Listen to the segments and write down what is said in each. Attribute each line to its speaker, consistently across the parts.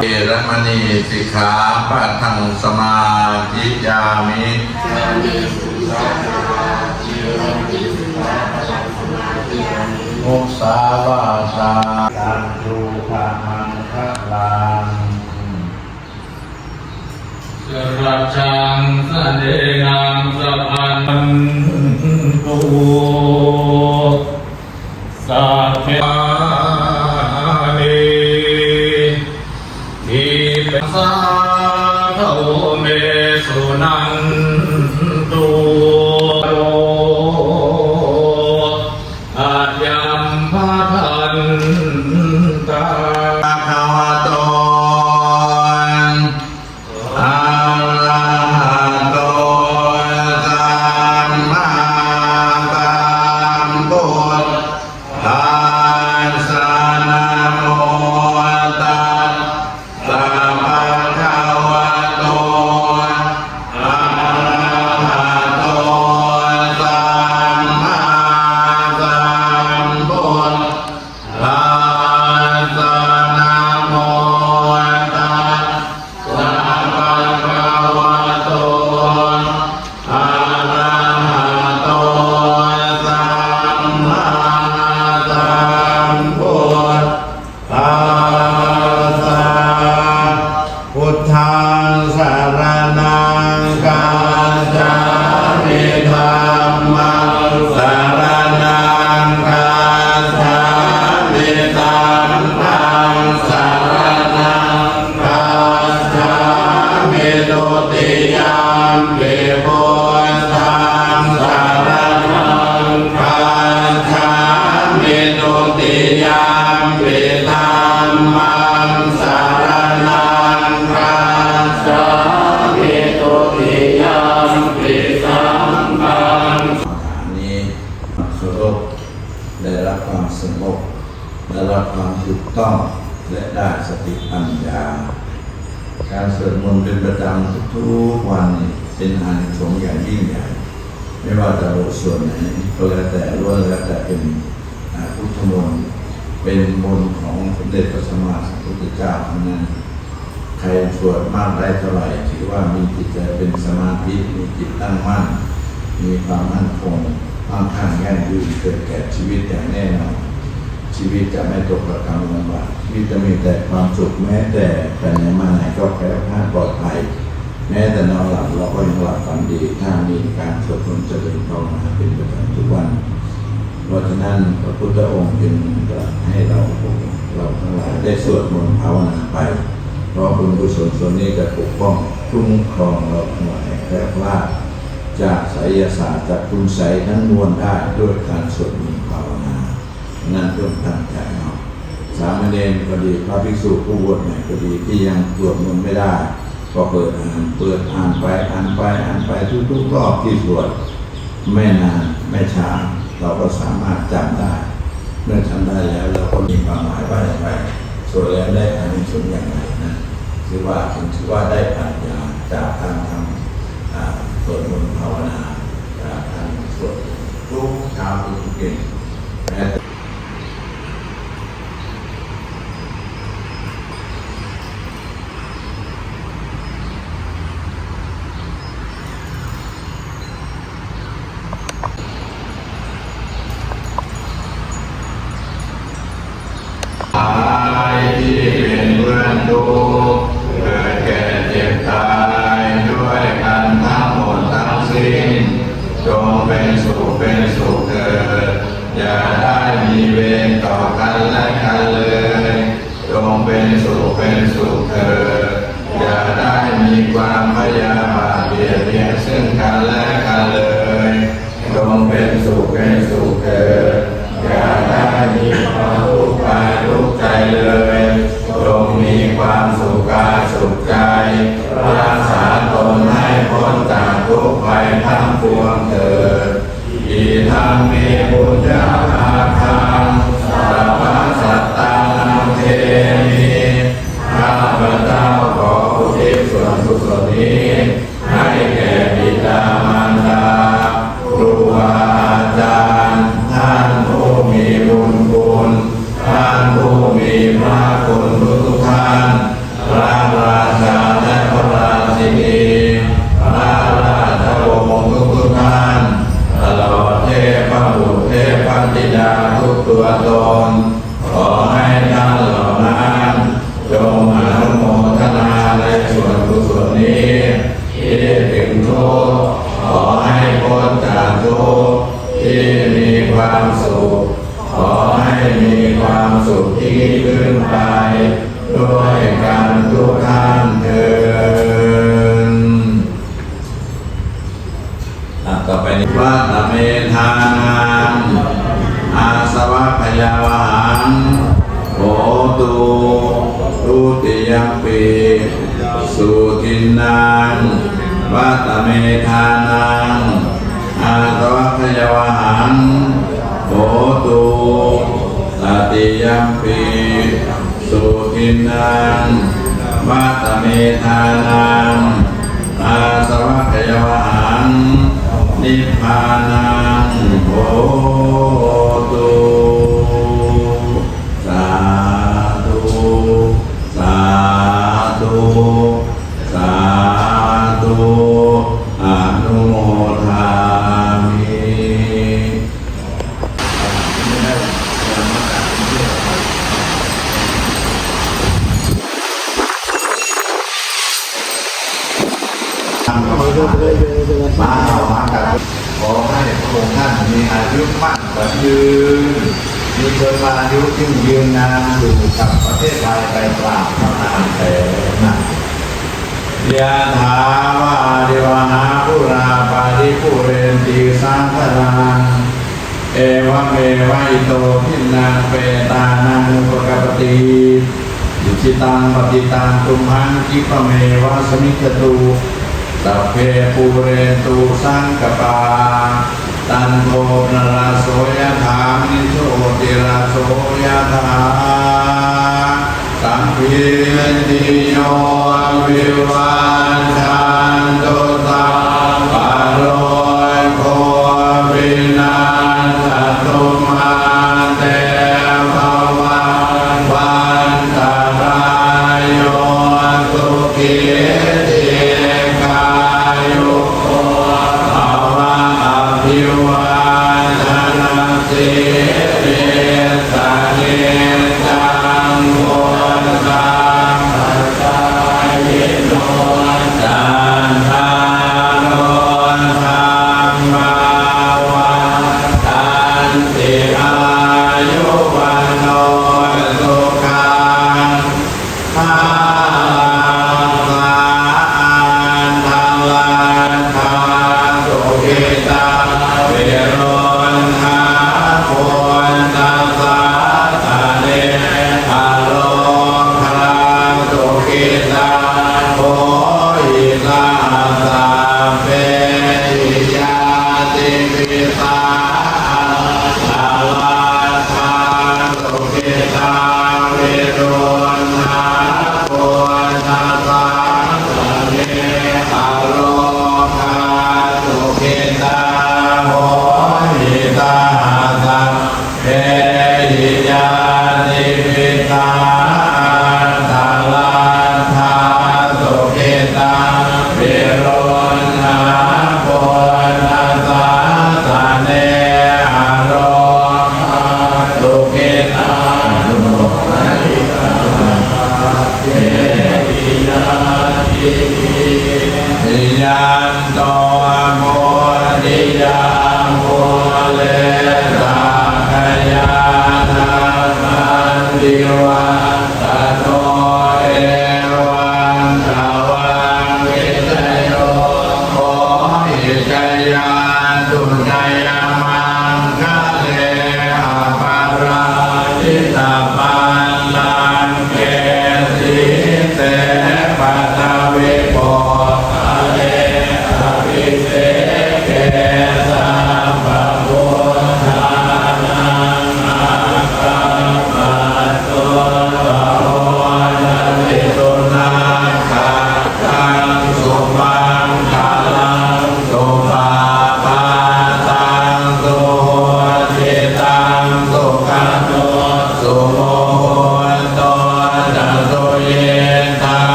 Speaker 1: สุรัมมณฑา
Speaker 2: เอรมณีสิกขาปะทังสมาธิยามิมุสาวาทาการดูพามังคะลัง
Speaker 3: สรัจจังสเนนังสะพันตุ
Speaker 2: ความ
Speaker 4: ถูกต้องและได้สติปัญญา การสวดมนต์เป็นประจำทุกวันเป็นอานิสงส์อย่างยิ่งใหญ่ไม่ว่าจะบทส่วนไหนก็แล้วแต่ล้วนแล้วแต่เป็นพุทธมนต์เป็นมนต์ของสมเด็จพระสัมมาสัมพุทธเจ้าทั้งนั้นใครสวดมากได้เท่าไหร่ถือว่ามีจิตใจเป็นสมาธิมีจิตตั้งมั่นมีความมั่นคงมั่งคั่งยั่งยืนเกิดแก่ชีวิตอย่างแน่นอน ชีวิตจะไม่ตกประกำลำบากชีวิตจะมีแต่ความสุขแม้แต่ไปไหนมาไหนก็แคล้วคลาดปลอดภัย แม้แต่นอนหลับเราก็ยังหลับฝันดีถ้ามีการสวดมนต์เจริญภาวนาเป็นประจำทุกวันเพราะฉะนั้นพระพุทธองค์จึงตรัสให้เราเราทั้งหลายได้สวดมนต์ภาวนาไป เพราะบุญกุศลส่วนนี้จะปกป้องคุ้มครองเราทั้งหลายแคล้วคลาดจากไสยศาสตร์จากคุณไสทั้งมวลได้ด้วยการสวดมนต์ภาวนา นั้นเพื่อตั้งใจเนาะสามเณรก็ดีพระภิกษุผู้บวชใหม่ก็ดีที่ยังสวดมนต์ไม่ได้ ก็เปิดอ่านเปิดอ่านไปอ่านไปอ่านไปทุกๆรอบที่สวดไม่นานไม่ช้าเราก็สามารถจำได้ เมื่อจำได้แล้วเราก็มีความหมายว่าอย่างไรส่วนแล้วได้อานิสงส์อย่างไรนะถือว่าถึงถือว่าได้ปัญญาจากการทำอ่าสวดมนต์ภาวนาจากการสวดทุกเช้าทุกเย็น
Speaker 2: วัตเมทานังอาสวะพยาวหังโหตุตติยมปีสุทินังวัตเมทานังอาสวะพยาวหังนิพพานังโห พระองค์ท่านมีอายุมั่นกว่ายืนมีเชิญมาอายุยิ่ยืนนานอยู่กับประเทศไทยไปกราบพระนามแต่นั้นยะถาวาริวหาปุราปาริปุเรนติสังขลังเอวเมวะอิโตทินังเปตานังอุปกปปติอิจิตังปฏิตังตุมหังคิปะเมวะสมิจจตุสัพเพปูเรตุสังกปา ตันโทนราโสยธามิโชติราโสยธาสัมพิติโยวิวันชั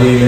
Speaker 2: പള്ളിയിലെ